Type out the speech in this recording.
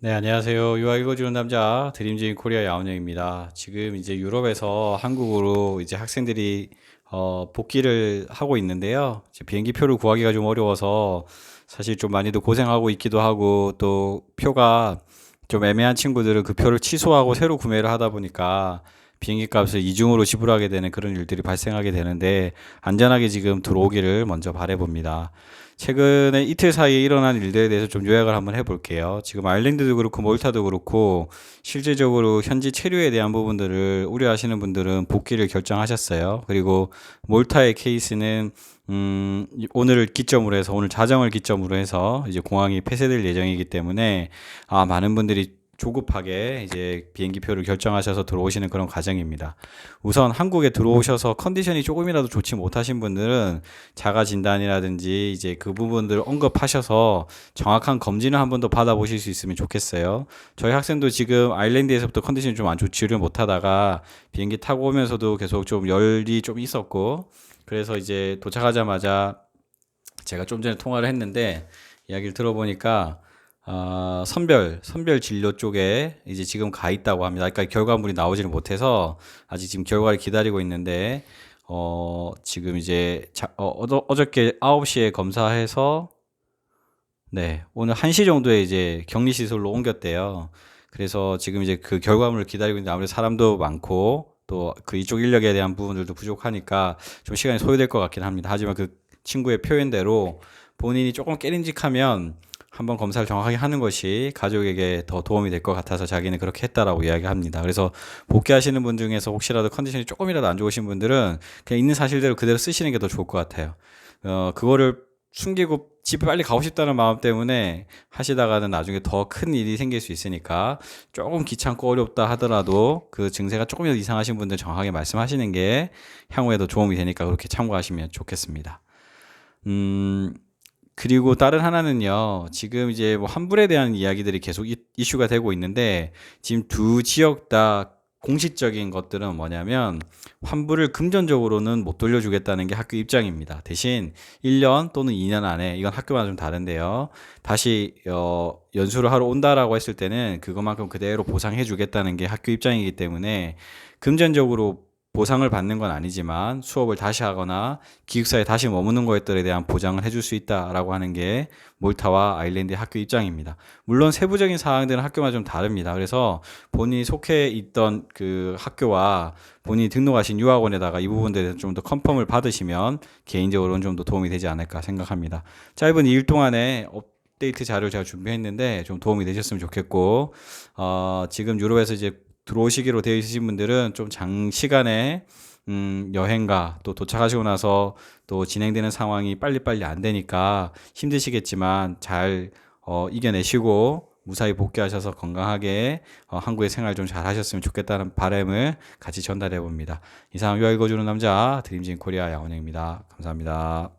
네, 안녕하세요. 유아 읽어주는 남자 드림즈인 코리아 야원영입니다. 지금 이제 유럽에서 한국으로 이제 학생들이 어, 복귀를 하고 있는데요. 이제 비행기 표를 구하기가 좀 어려워서 사실 좀 많이도 고생하고 있기도 하고 또 표가 좀 애매한 친구들은 그 표를 취소하고 새로 구매를 하다 보니까 비행기 값을 이중으로 지불하게 되는 그런 일들이 발생하게 되는데 안전하게 지금 들어오기를 먼저 바라봅니다. 최근에 이틀 사이에 일어난 일들에 대해서 좀 요약을 한번 해볼게요. 지금 아일랜드도 그렇고 몰타도 그렇고 실질적으로 현지 체류에 대한 부분들을 우려하시는 분들은 복귀를 결정하셨어요. 그리고 몰타의 케이스는 음, 오늘을 기점으로 해서 오늘 자정을 기점으로 해서 이제 공항이 폐쇄될 예정이기 때문에 아, 많은 분들이 조급하게 이제 비행기 표를 결정하셔서 들어오시는 그런 과정입니다. 우선 한국에 들어오셔서 컨디션이 조금이라도 좋지 못하신 분들은 자가 진단이라든지 이제 그 부분들 언급하셔서 정확한 검진을 한 번 더 받아보실 수 있으면 좋겠어요. 저희 학생도 지금 아일랜드에서부터 컨디션이 좀 안 좋지를 못하다가 비행기 타고 오면서도 계속 좀 열이 좀 있었고 그래서 이제 도착하자마자 제가 좀 전에 통화를 했는데 이야기를 들어보니까 어, 선별, 선별 진료 쪽에 이제 지금 가 있다고 합니다. 그러니까 결과물이 나오지를 못해서 아직 지금 결과를 기다리고 있는데, 어, 지금 이제 자, 어, 어저, 어저께 9시에 검사해서, 네, 오늘 1시 정도에 이제 격리 시설로 옮겼대요. 그래서 지금 이제 그 결과물을 기다리고 있는데 아무래도 사람도 많고, 또 그 이쪽 인력에 대한 부분들도 부족하니까 좀 시간이 소요될 것 같긴 합니다. 하지만 그 친구의 표현대로 본인이 조금 깨림직하면 한번 검사를 정확하게 하는 것이 가족에게 더 도움이 될 것 같아서 자기는 그렇게 했다라고 이야기합니다. 그래서 복귀하시는 분 중에서 혹시라도 컨디션이 조금이라도 안 좋으신 분들은 그냥 있는 사실대로 그대로 쓰시는 게 더 좋을 것 같아요. 어, 그거를 숨기고 집에 빨리 가고 싶다는 마음 때문에 하시다가는 나중에 더 큰 일이 생길 수 있으니까 조금 귀찮고 어렵다 하더라도 그 증세가 조금이라도 이상하신 분들 정확하게 말씀하시는 게 향후에도 도움이 되니까 그렇게 참고하시면 좋겠습니다. 음, 그리고 다른 하나는요, 지금 이제 뭐 환불에 대한 이야기들이 계속 이, 이슈가 되고 있는데, 지금 두 지역 다 공식적인 것들은 뭐냐면, 환불을 금전적으로는 못 돌려주겠다는 게 학교 입장입니다. 대신 1년 또는 2년 안에, 이건 학교마다 좀 다른데요. 다시, 어, 연수를 하러 온다라고 했을 때는 그것만큼 그대로 보상해 주겠다는 게 학교 입장이기 때문에, 금전적으로 보상을 받는 건 아니지만 수업을 다시 하거나 기숙사에 다시 머무는 것들에 대한 보장을 해줄 수 있다라고 하는 게 몰타와 아일랜드의 학교 입장입니다. 물론 세부적인 사항들은 학교마다 좀 다릅니다. 그래서 본인이 속해 있던 그 학교와 본인이 등록하신 유학원에다가 이 부분들에 대해서 좀 더 컨펌을 받으시면 개인적으로는 좀 더 도움이 되지 않을까 생각합니다. 짧은 이일 동안에 업데이트 자료를 제가 준비했는데 좀 도움이 되셨으면 좋겠고 어, 지금 유럽에서 이제 들어오시기로 되어 있으신 분들은 좀 장시간에 음, 여행가 또 도착하시고 나서 또 진행되는 상황이 빨리빨리 안 되니까 힘드시겠지만 잘 어, 이겨내시고 무사히 복귀하셔서 건강하게 어, 한국의 생활 좀 잘 하셨으면 좋겠다는 바람을 같이 전달해 봅니다. 이상 유아 읽어주는 남자 드림진 코리아 양원영입니다. 감사합니다.